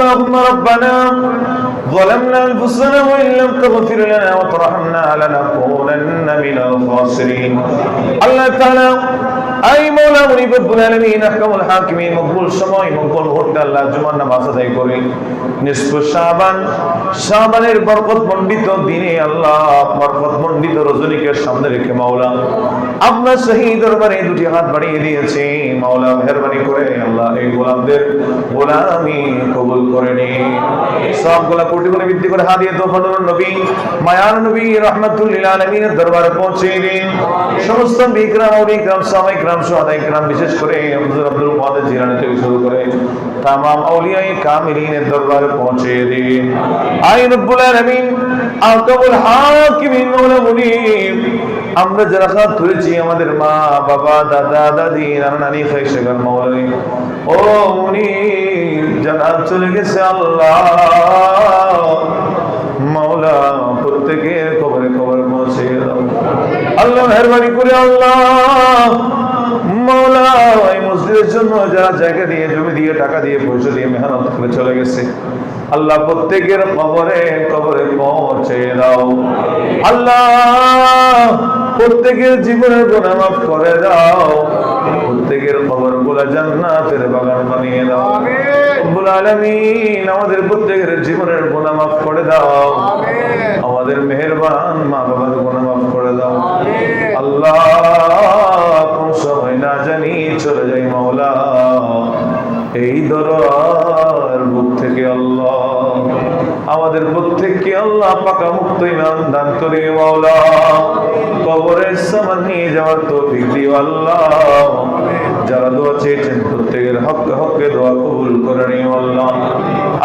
اللهم ربنا ظلمنا أنفسنا وإن لم تغفر لنا وترحمنا لنكونن من الخاسرين الله تعالى I মৌলা মুনি রব্বুল আলামিন আহকামুল হাকিমিন মকবুল সময় মকবুল মুহূর্তে আল্লাহ জুমার নামাজ আদায় করে নিসফ শাবান শাবানের বরকত মণ্ডিত দিনে আল্লাহ বরকত মণ্ডিত রজনীকে সামনে রেখে মাওলা আপনার সহি দরবারে দুটি হাত বাড়িয়ে দিয়েছে। মাওলা মেহরবানি করে আল্লাহ এই গোলামদের গোলামি কবুল করে নি সবগুলা কোটি করে বৃদ্ধি করে হাদিয়ে তো ফদল নবী মায়ান নবী, রহমাতুল্লিল আলামিনের দরবারে পৌঁছে দিন। সমস্ত বিক্রম ও সামাই গ্রাম সোহাদাই গ্রাম বিশেষ করে হুজুর আব্দুল কাদের জিলানি থেকে শুরু করে তামাম আউলিয়াই কামিলিনের দরবারে পৌঁছে দিন। আই রব্বুল আলামিন আকাবুল হাকিমিন মাওলা মুনিব আমরা যারা হাত ধরেছি আমাদের মা, বাবা, দাদা, দাদি নানা নানি খাইশেগার মৌলানি ও উনি যারা চলে গেছে আল্লাহ। মাওলা প্রত্যেকের খবরে খবর পৌঁছে আল্লাহ মেহরবানি করে আল্লাহ। মাওলা মসজিদের জন্য যারা জায়গা দিয়ে জমি দিয়ে টাকা দিয়ে পয়সা দিয়ে মেহনত করে চলে গেছে আল্লাহ প্রত্যেকের কবরে কবরে পৌঁছে দাও। আল্লাহ প্রত্যেকের জীবনের গুনাহ মাফ করে দাও। প্রত্যেকের কবরগুলা জান্নাতের বাগান বানিয়ে দাও। রব্বুল আলামিন আমাদের প্রত্যেকের জীবনের গুনাহ মাফ করে দাও। আমাদের মেহেরবান মা বাবার গুনাহ মাফ করে দাও। আল্লাহ প্রত্যেককে আল্লাহ পাকা মুক্ত ইমান দান করে, মাওলা। কবরের সামান নিয়ে যাওয়ার তৌফিক দিও আল্লাহ যারা দোয়া চেয়েছেন প্রত্যেকের হক হককে দোয়া কবুল করে নিও আল্লাহ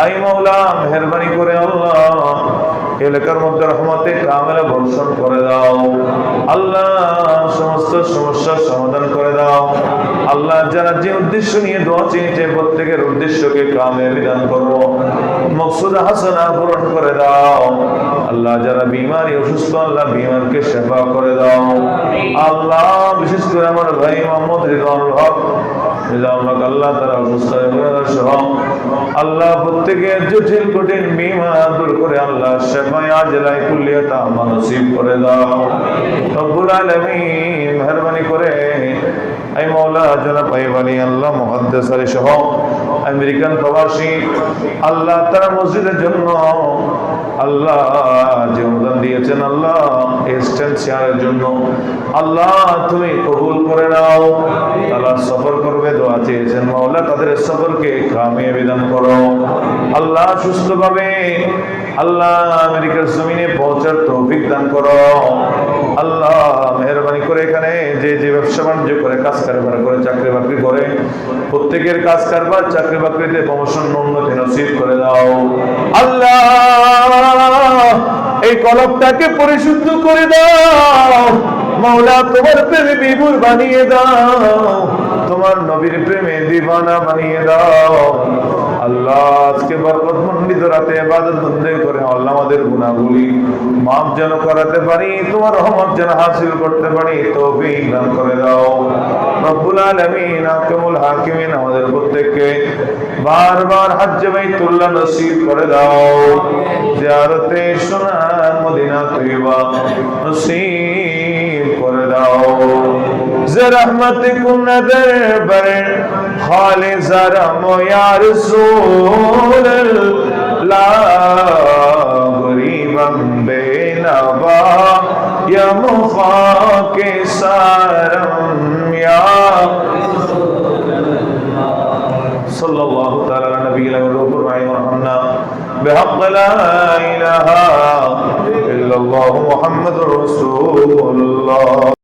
আই মাওলা মেহরবানি করে আল্লাহ এলাকার মধ্যে রহমতে কামেলা বর্ষণ করে দাও। আল্লাহ সমস্ত সমস্যার সমাধান করে দাও। আল্লাহ যারা যে উদ্দেশ্য নিয়ে দোয়া চেয়েছে, প্রত্যেকের উদ্দেশ্যকে কামে বিধান করব মকসুদ হাসানা পূরণ করে দাও। আল্লাহ যারা বিমারি অসুস্থ, আল্লাহ বিমারকে সেবা করে দাও। আল্লাহ, বিশেষ করে আমার ভাই মোহাম্মদ রিদওয়ানুল হক। হক, আল্লাহ তারা অসুস্থ হয়ে সহ আল্লাহ প্রত্যেকের জটিল কঠিন বিমা দূর করে আল্লাহ সেবায় আজলাই কুল্লিয়াতা মানসিব করে দাও। রব্বুল আলামিন মেহরবানি করে এই মৌলা জানা পাইবানি আল্লাহ মুহাদ্দিস আলী সহ আমেরিকান প্রবাসী আল্লাহ তারা মসজিদের জন্য আল্লাহ যে অনুদান দিয়েছেন আল্লাহ এক্সটেন্ট শেয়ারের জন্য আল্লাহ তুমি কবুল করে নাও তারা সফর দোয়া চেয়েছেন মাওলা তাদের সফরকে কামিয়ে বিধান করো। আল্লাহ সুস্থভাবে আল্লাহ আমেরিকার জমিনে পৌঁছার তৌফিক দান করো। আল্লাহ মেহরবানি করে এখানে যে যে ব্যবসা বাণিজ্য করে, কাজ কারবার করে, চাকরি বাকরি করে, প্রত্যেকের কাজ কারবার, চাকরি বাকরিতে প্রমোশন উন্নতি নসিব করে দাও। আল্লাহ, এই কলবটাকে পরিশুদ্ধ করে দাও। মাওলা, তোমার প্রেমে বিভুর বানিয়ে দাও। তোমার নবীর প্রেমে দিবানা বানিয়ে দাও। আল্লাহ আজকে বরকত মন্ডিত রাতে ইবাদত বন্দে করে আল্লাহ আমাদের গুনাহগুলি মাফ যেন করাতে পারি, তোমার রহমত যেন হাসিল করতে পারি, তৌফিক দান করে দাও। রব্বুল আলামিন আকামুল হাকিমিন আমাদের প্রত্যেককে বারবার বাইতুল্লাহ নসিব করে দাও। জিয়ারতে সোনার মদিনা তৈবা নসিব رحمت کو نظر بر، خالص رحم یا رسول اللہ، غریبم بے نبا یا مفاق سارم، یا صلی اللہ تعالی علیہ نبی علیہ وآلہ فرمائے ورحمنا بحق لا الہ الا اللہ، محمد رسول اللہ۔